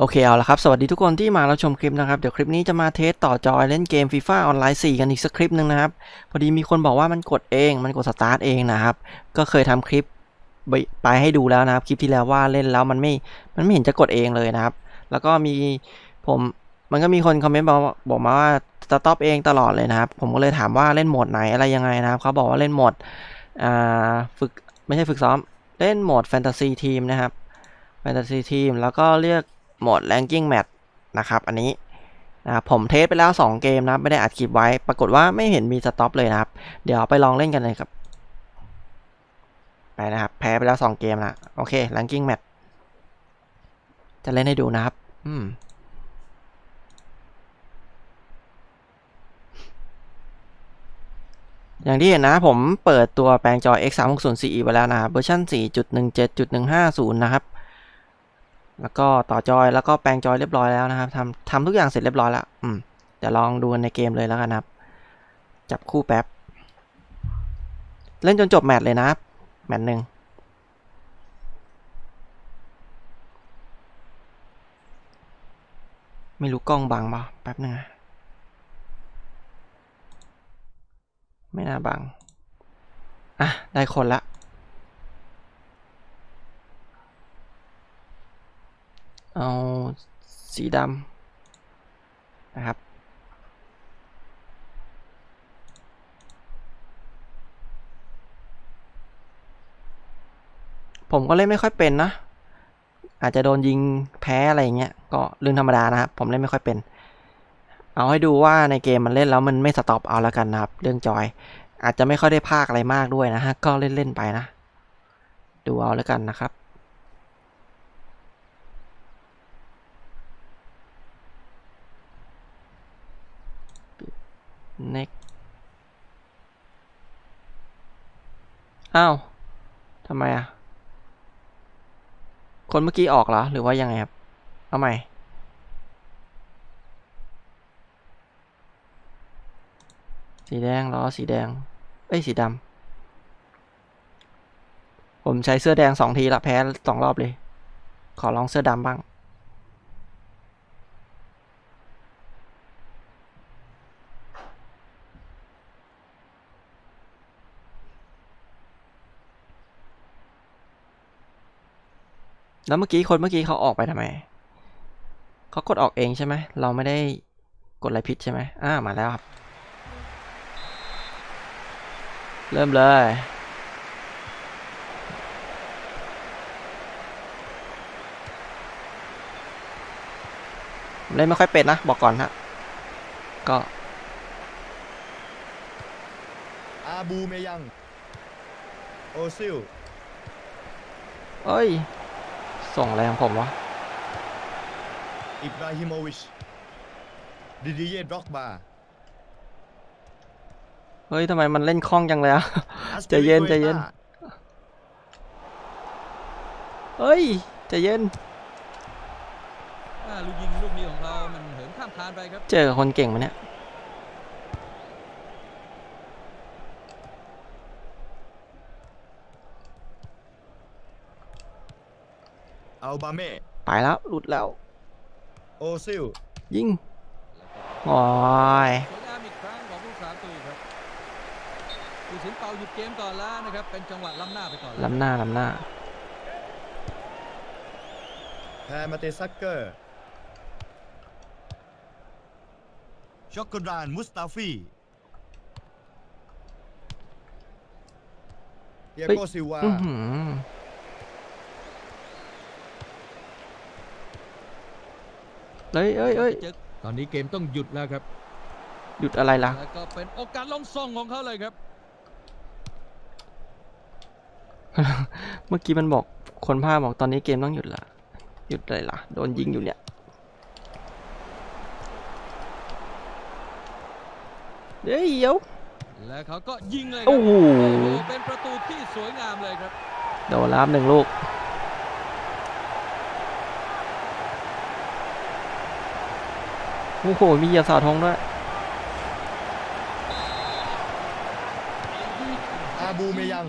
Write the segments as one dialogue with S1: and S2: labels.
S1: โอเคเอาละครับ สวัสดีทุกคนที่มาเรับชมคลิปนะครับ เดี๋ยวคลิปนี้จะมาเทสต่อจอยเล่นเกม FIFA ออนไลน์4 กันอีกสักคลิปหนึ่งนะครับ พอดีมีคนบอกว่ามันกดเองมันกดสตาร์ทเองนะครับ ก็เคยทำคลิปไปให้ดูแล้วนะครับ คลิปที่แล้วว่าเล่นแล้วมันไม่มันไม่เห็นจะกดเองเลยนะครับ แล้วก็มีผมมันก็มีคนคอมเมนต์บอกบอกมาว่าสต็อปเองตลอดเลยนะครับ ผมก็เลยถามว่าเล่นโหมดไหนอะไรยังไงนะครับเขาบอกว่าเล่นโหมดอ่าฝึกไม่ใช่ฝึกซ้อม เล่นโหมดแฟนตาซีทีมนะครับแฟนตาซีทีมแล้วก็เลือก โหมด Ranking Match นะครับ อันนี้นะครับผมเทสไปแล้ว 2 เกมนะครับ ไม่ได้อัดคลิปไว้ ปรากฏว่าไม่เห็นมีสต็อปเลยนะครับ เดี๋ยวไปลองเล่นกันเลยครับ ไปนะครับ แพ้ไปแล้ว 2 เกมนะโอเค Ranking Match จะเล่นให้ดูนะครับ อืมอย่างที่เห็นนะผมเปิดตัวแปลงจอ X 3 6 0 CE ไปแล้วนะครับเวอร์ชัน4.17.150 นะครับ แล้วก็ต่อจอยแล้วก็แปลงจอยเรียบร้อยแล้วนะครับทำทำทุกอย่างเสร็จเรียบร้อยแล้วอืมเดี๋ยวลองดูในเกมเลยแล้วกันครับ จับคู่แป๊บ เล่นจนจบแมตช์เลยนะแมตช์หนึ่งไม่รู้กล้องบังป่ะแป๊บหนึงนะไม่น่าบัง อะ ได้คนละ เอาสีดำนะครับ ผมก็เล่นไม่ค่อยเป็นนะ อาจจะโดนยิงแพ้อะไรอย่างเงี้ย ก็เรื่องธรรมดานะครับ ผมเล่นไม่ค่อยเป็น เอาให้ดูว่าในเกมมันเล่นแล้วมันไม่สต็อปเอาแล้วกันนะครับ เรื่องจอย อาจจะไม่ค่อยได้ภาคอะไรมากด้วยนะฮะ ก็เล่น ๆ ไปนะ ดูเอาแล้วกันนะครับ next อ้าวทำไมอะ คนเมื่อกี้ออกเหรอ หรือว่ายังไงครับ เอาใหม่ สีแดงล้อสีแดง เอ้ย สีดำ ผมใช้เสื้อแดงสองทีละแพ้สองรอบเลย ขอลองเสื้อดำบ้าง แล้วเมื่อกี้คนเมื่อกี้เขาออกไปทำไม เขากดออกเองใช่ไหม เราไม่ได้กดอะไรผิดใช่ไหมอ่ามาแล้วครับ เริ่มเลย เล่นไม่ค่อยเป็นนะ บอกก่อนฮะ ก็
S2: อาบูเมยัง โอซิล
S1: เอ้ย ส่งอะไรของผมวะ
S2: อิบราฮิโมวิชดิดิเย่ดร็อกบา
S1: เฮ้ยทำไมมันเล่นคล่องจังเลยอะ
S2: อัส
S1: ใจเย็นใจเย็นเฮ้ยใจเย็น
S3: อ่าลูกยิงลูกนี้ของเรา มันเหินข้ามคานไปครับ
S1: เจอกับคนเก่งมาเนี่ย
S2: อัลบาเม่
S1: ไปแล้วหลุดแล้ว
S2: โอซิล
S1: ยิงโอ้ย
S3: สวยงามอีกครั้งของผู้สาประตูครับผู้สินเป่าหยุดเกมก่อนแล้วนะครับ เป็นจังหวะล้ำหน้าไปก่อนแล้ว
S1: ล้ำหน้าล้ำหน้า
S2: แพรมาเตซักเกอร์ช็อกโกรานมุสตาฟีเตีย
S1: เฮ้ย
S2: โกซิลวา
S1: อื้อหือเฮ้ยเอ้ยเอ้ย
S3: เจอตอนนี้เกมต้องหยุดแล้วครับ
S1: หยุดอะไรล่ะ
S3: แล้วก็เป็นโอกาสลงส่งของเขาเลยครับ
S1: เมื่อกี้มันบอกคนภาคบอกตอนนี้เกมต้องหยุดละหยุดเลยล่ะ โดนยิงอยู่เนี่ยเฮ้ยเดี๋ยว
S3: และเขาก็ยิงเลยครั
S1: โอ้โห
S3: โอ้โหเป็นประตูที่สวยงามเลยครับ
S1: โดนแล้วครับหนึ่งลูก อ้โห มีเหยียบสาทองด้วย
S2: อาบูเมยัง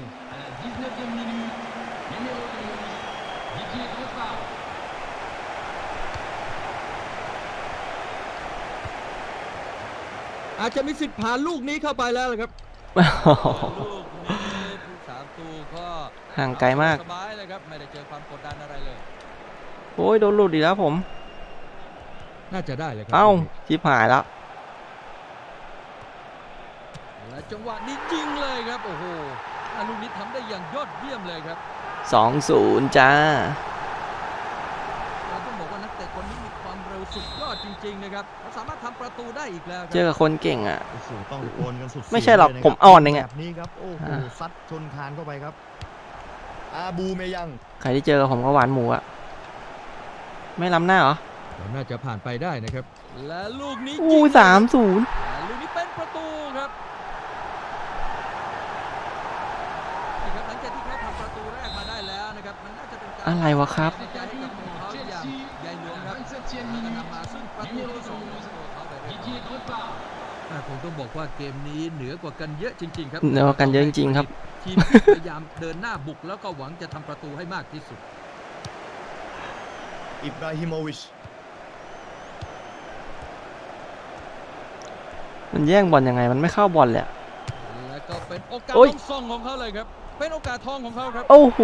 S3: อาจจะมีสิทธิ์ผ่านลูกนี้เข้าไปแล้วล่ะครับ
S1: ห่างไกลมากโอ้ยโดนหลุดอีกแล้วผม
S3: น่าจะได้เลยครั
S1: เอ้าชิบหายแล้ว
S3: และจังหวะนี้ยิงเลยครับโอ้โหอะลูกนี้ทำได้อย่างยอดเยี่ยมเลยครับ
S1: สองศูนย์จ้า
S3: เราต้องบอกว่านักเตะคนนี้มีความเร็วสุดยอดจริงๆนะครับเขาสามารถทำประตูได้อีกแล้วค
S1: เจอ
S3: รับ
S1: กับคนเก่งอะ
S2: โอ้โหต้องตะโกนกันสุดๆ
S1: ไม่ใช่หรอก
S2: เลยนะคบ
S1: ผมอ่อนเองอะ
S2: แบบนี้ครับโอ้โห
S1: อ่า
S2: ซัดชนคานเข้าไปครับอาบูเมยัง
S1: ใครที่เจอกับผมก็หวานหมูอะไม่ล้ำหน้าเหรอ
S3: เราน่าจะผ่านไปได้นะครับ และลูกนี้
S1: อู้
S3: ยิง
S1: สามศูนย์
S3: และลูกนี้เป็นประตูครับนี่ครับหลังจากที่เขาทำประตูแรกมาได้แล้วนะครับมันน่าจะเป็นการ
S1: อะไรวะครับ
S3: ในใจให้กับตัวเขาอย่างใหญ่หลวงครับแล้วก็นำมาซึ่งประตูที่สองของตัวเขาไปเรียบร้อยอ่าผมต้องบอกว่าเกมนี้เหนือกว่ากันเยอะจริงๆครับ
S1: เหนือกว่ากันเยอะจริงๆครับ
S3: ทีมที่พยายามเดินหน้าบุกแล้วก็หวังจะทำประตูให้มากที่สุด
S2: อิบราฮิโมวิช
S1: มันแย่งบอลยังไงมันไม่เข้าบอลเลยอะ
S3: แล้วก็เป็นโอกาส
S1: โอ้ย
S3: ทองส่งของเขาเลยครับ เป็นโอกาสทองของเขาครับ
S1: โอ้โห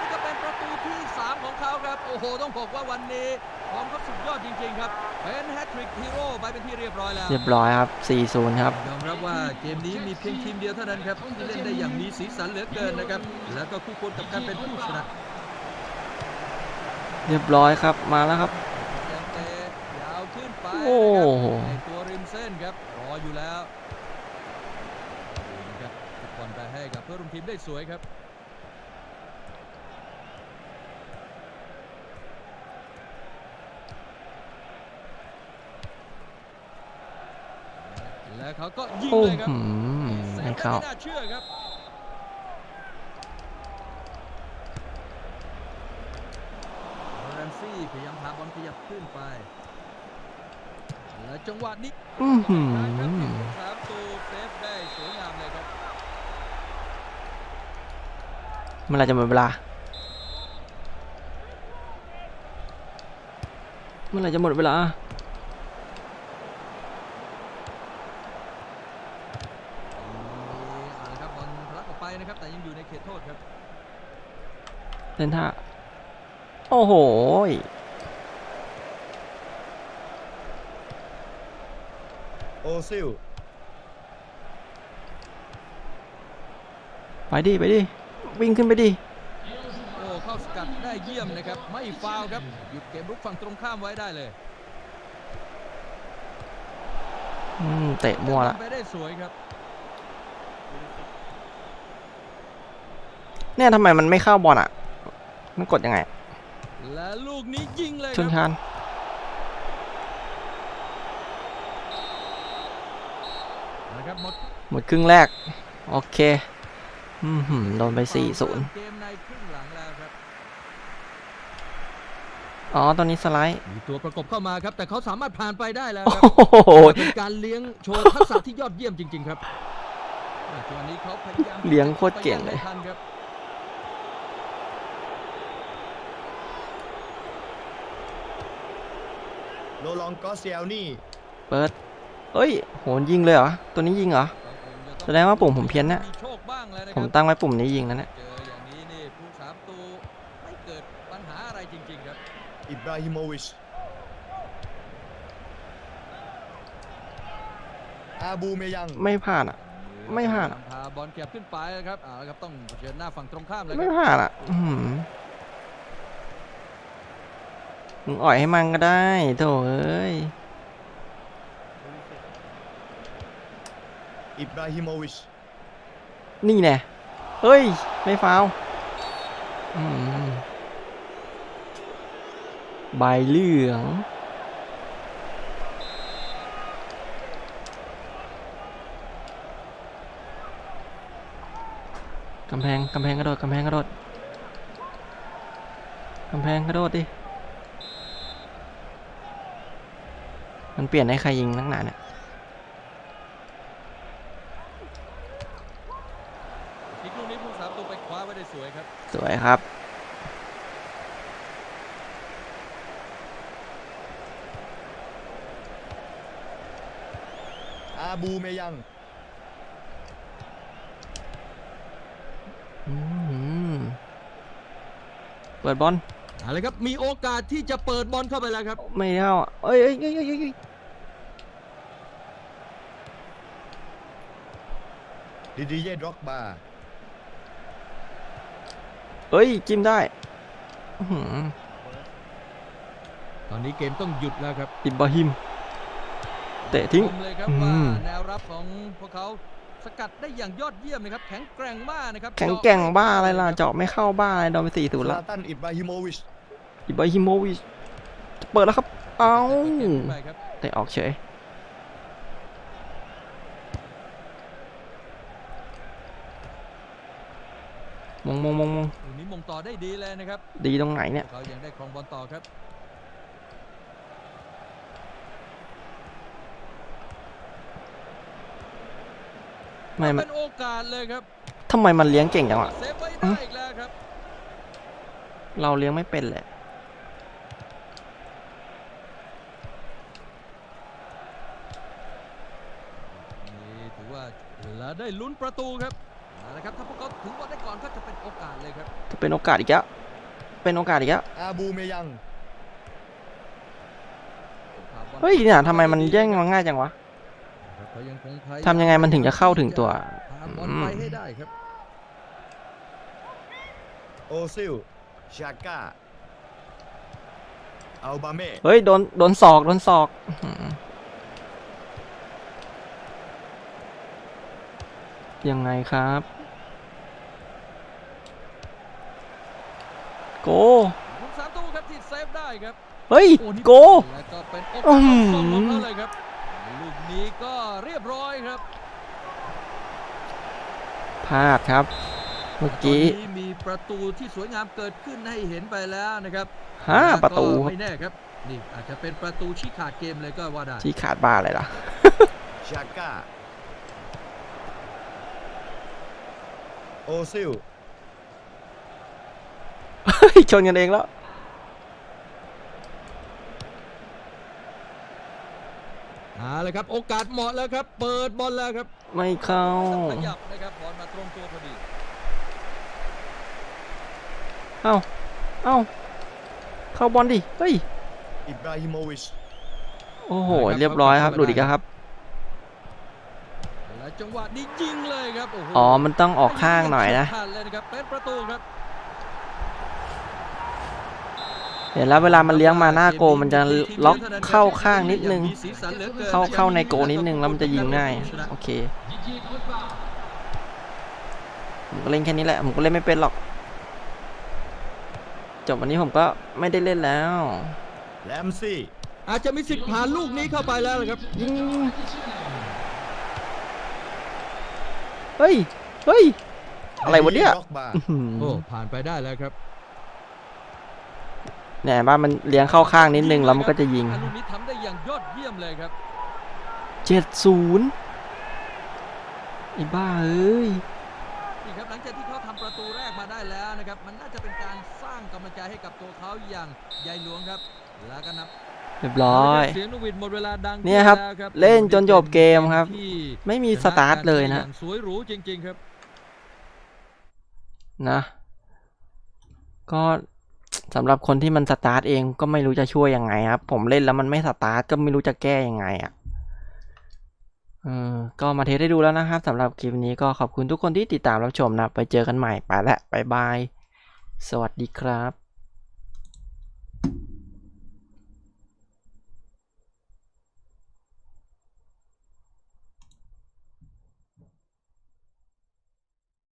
S3: นี่ก็เป็นประตูที่3ของเขาครับ โอ้โห ต้องบอกว่าวันนี้ของเขาสุดยอดจริงๆครับ เป็นแฮตทริกฮีโร่ไปเป็นที่เรียบร้อยแล้ว
S1: เรียบร้อยครับสี่ศูนย์ครับ
S3: ยอมรับว่าเกมนี้มีเพียงทีมเดียวเท่านั้นครับที่เล่นได้อย่างมีสีสันเหลือเกินนะครับ แล้วก็คู่ควรกับการเป็นผู้ชนะ
S1: เรียบร้อยครับ มาแล้วครับ
S3: ยังเตะยาวขึ้นไป
S1: โอ้
S3: ออยู่แล้วดูนะครับฟุตบอลไปให้กับเพื่อนร่วมทีมได้สวยครับและเขาก็ยิง
S1: โอ้
S3: เลยครับ
S1: หืม
S3: เซ
S1: ไม่
S3: ฟได้
S1: เข้า
S3: ไม่น่าเชื่อครับแรมซี่พยายามพาบอลขยับขึ้นไป และจังหวะนี้
S1: อื้อหือ
S3: ครับสามตูเซฟได้สวยงามเลยครับ
S1: เมื่อไหรจะหมดเวลา เมื่อไหรจะหมดเวลา
S3: เอาละครับบอลทะลักออกไปนะครับแต่ยังอยู่ในเขตโทษครับ
S1: เล่นท่าโอ้โหย
S2: โอ ซิล
S1: ไปดิไปดิวิ่งขึ้นไปดิ
S3: โอ้เข้าสกัดได้เยี่ยมนะครับ ไม่ฟาวล์ครับหยุดเกมรุกฝั่งตรงข้ามไว้ได้เลย
S1: อืมเตะมั่วละ
S3: ไปได้สวยครับ
S1: เนี่ยทำไมมันไม่เข้าบอลอะ มันกดยังไง
S3: และลูกนี้ยิงเลย
S1: ช
S3: คนรับ
S1: คาน
S3: นะ ครับหมด
S1: หมดครึ่งแรก โอเคอืมหืมโดนไปสี่ศูนย์
S3: เกมในครึ่งหลังแล้วครับ
S1: อ๋อ ตอนนี้สไลด์
S3: มีตัวประกบเข้ามาครับ แต่เขาสามารถผ่านไปได้แล้ว
S1: โอ้
S3: ครับ
S1: โห
S3: เป็นการเลี้ยงโชว์ทักษะที่ยอดเยี่ยมจริง ๆ ครับตอนนี้เขาพยายาม
S1: เลี้ยงโคตรเก่งเลย
S3: ไปงได้ทันครับ
S2: โรลองกอสเซลนี่
S1: เปิด เอ้ยโหยิงเลยเหรอ ตัวนี้ยิงเหรอ แสดงว่าปุ่มผมเพี้ยนน่ะ
S3: มีโชคบ้างเลยนะค
S1: ผม
S3: รับ
S1: ตั้งไว้ปุ่มนี้ยิงนะเนี่ย
S3: เจออย่างนี้นี่ผู้สามตูไม่เกิดปัญหาอะไรจริงๆครับ
S2: อิบราฮิโมวิช อาบูเมยัง
S1: ไม่ผ่านอะ ไม่ผ่านอะ
S3: พาบอลแก็บขึ้นไปครับเอาละครับต้องเผชิญหน้าฝั่งตรงข้ามเลยค
S1: ไม่
S3: รับ
S1: ผ่านอะอื้อหือมึงอ่อยให้มันก็ได้โถเอ้ย
S2: อิบราฮิโมวิช
S1: นี่แน่เฮ้ย ไม่ฟาวใบเหลือง กำแพง กำแพงกระโดด กำแพงกระโดด กำแพงกระโดดดิ มันเปลี่ยนให้ใครยิงนักหนาเนี่ย
S3: อีกลูกนี้ผู้สามตูไปคว้าไว้ได้สวยครับ
S1: สวยครับ
S2: อาอาบูเมยัง
S1: อืมเปิดบอล
S3: เอาละครับ มีโอกาสที่จะเปิดบอลเข้าไปแล้วครับ
S1: ไม่เข้าอะเอ้ยเอ้ยเอ้ยเอ้ยเอ้ยเอ้ย
S2: ดิดิเย่ดร็อกบา
S1: เอ้ยจิ้มได้อื้อหือ
S3: ตอนนี้เกมต้องหยุดแล้วครับ
S1: อิบราฮิม เตะทิ้ง
S3: ชมเลยครับ
S1: อืม
S3: ว่าแนวรับของพวกเขาสกัดได้อย่างยอดเยี่ยมนะครับ แข็งแกร่งมากนะครับ
S1: แข็งแกร่งบ้าอะไรล่ะ เจาะไม่เข้าบ้าอะไรโดนไปสี่ศูนย์
S2: ซา
S1: ละ
S2: ลาตันอิบราฮิโมวิช
S1: อิบราฮิโมวิชจะเปิดแล้วครับ เอ้า
S3: เกมขึ้นไปครับ
S1: เตะออกเฉยมงมงมงมง
S3: ตร งนี้มงต่อได้ดีเลยนะครับ
S1: ดีตรงไหนเนี่ย
S3: พวกเขายังได้ครองบอลต่อครับ
S1: ไม่มัน
S3: เป็นโอกาสเลยครับ
S1: ทำไมมันเลี้ยงเก่งจังวะ
S3: เซฟไว้ได้อีกแล้วครับ
S1: เราเลี้ยงไม่เป็นเลย
S3: นี่ถือว่าเราได้ลุ้นประตูครับ เอาละครับถ้าพวกเขาถึงบอลได้ก่อนก็จะเป็นโอกาสเลยครับ
S1: จะเป็นโอกาสอีกแล้วเป็นโอกาสอีกแล้ว
S2: อาบูเมยัง
S1: เฮ้ยเนี่ยทำไมมันแย่งมาง่ายจังวะ
S3: ครับเขายังคงพยายา
S1: ทำยังไงมันถึงจะเข้าถึงตัว
S3: พาบอลไปให้ได้ครับ
S2: โอซิลชาก้าอัลบาเม่
S1: เฮ้ยโดนโดนศอกโดนศอกอื้อหือยังไงครับ โก
S3: คุณสามตู้ครับที่เซฟได้ครับ
S1: เฮ้ย
S3: โอ้นี่
S1: โก
S3: แล้วก็เป็นโอกา
S1: อื้
S3: ส
S1: อหือ
S3: ส่งของเขาเลยครับลูกนี้ก็เรียบร้อยครับ
S1: พลาดครับ เมื่อ
S3: ตอน
S1: กี้
S3: นี้มีประตูที่สวยงามเกิดขึ้นให้เห็นไปแล้วนะครับ
S1: ห้าประตู
S3: ก็ไม่แน่ครับนี่อาจจะเป็นประตูชี้ขาดเกมเลยก็ว่าได้
S1: ที่ขาดบ้าอะไรล่ะ
S2: ชาก้าโอซิล
S1: เฮ้ย ชนกันเองแล้ว
S3: เอาละครับ โอกาสเหมาะแล้วครับ เปิดบอลแล้วครับ
S1: ไม่เข้า
S3: ขยับนะครับบอลมาตรงตัวพอดี
S1: เอ้า เอ้า เข้าบอลดิ เฮ้ย
S2: อิบราฮิโมวิช
S1: โอ้โหเรียบร้อยครับหลุดอีกแล้วครับ
S3: และจังหวะนี้ยิงเลยครับโอ้โห
S1: อ๋อ มันต้องออกข้างหน่อยนะ
S3: ขาดเลยนะครับเป็นประตูครับ
S1: เห็นแล้วเวลามันเลี้ยงมาหน้าโกมันจะล็อกเข้าข้างนิดนึง
S3: มีสีสันหลือกิน
S1: เข้าเข้าในโกนิดนึงแล้วมันจะยิงง่าย โอเค ผมก็เล่นแค่นี้แหละ ผมก็เล่นไม่เป็นหรอก จบวันนี้ผมก็ไม่ได้เล่นแล้ว
S2: แลมซี่
S3: อาจจะมีสิทธิ์ผ่านลูกนี้เข้าไปแล้วนะครับ
S1: ยิงเฮ้ย เฮ้ย อะไรวะเนี่ย
S2: ด็อกบา
S1: อื้อหือ
S3: โอ้ผ่านไปได้แล้วครับ
S1: เนี่ยบ้านมันเลี้ยงเข้าข้างนิดนึงแล้วมันก็จะยิง
S3: อันลูกนี้ทำได้อย่างยอดเยี่ยมเลยครับ
S1: เจ็ดศูนย์ไอ้บ้าเอ้ย
S3: นี่ครับหลังจากที่เขาทำประตูแรกมาได้แล้วนะครับ มันน่าจะเป็นการสร้างกำลังใจให้กับตัวเขาอย่างใหญ่หลวงครับ แล้วก็นับ
S1: เรียบร้อย
S3: เสียงนกหวีดหมดเวลาดัง
S1: เนี่ยครับ
S3: ขึ้แล้ว
S1: เล่นจนจบเกมครับ
S3: ที่
S1: ไม่มีสตาร์ทเลยนะ
S3: อย่างสวยหรูจริงๆครับ
S1: นะ ก็ สำหรับคนที่มันสตาร์ทเองก็ไม่รู้จะช่วยยังไงครับ ผมเล่นแล้วมันไม่สตาร์ทก็ไม่รู้จะแก้ยังไงอะเออก็มาเทสได้ดูแล้วนะครับสำหรับคลิปนี้ก็ขอบคุณทุกคนที่ติดตามรับชมนะ ไปเจอกันใหม่ไปละบายบาย สวัสดีครับ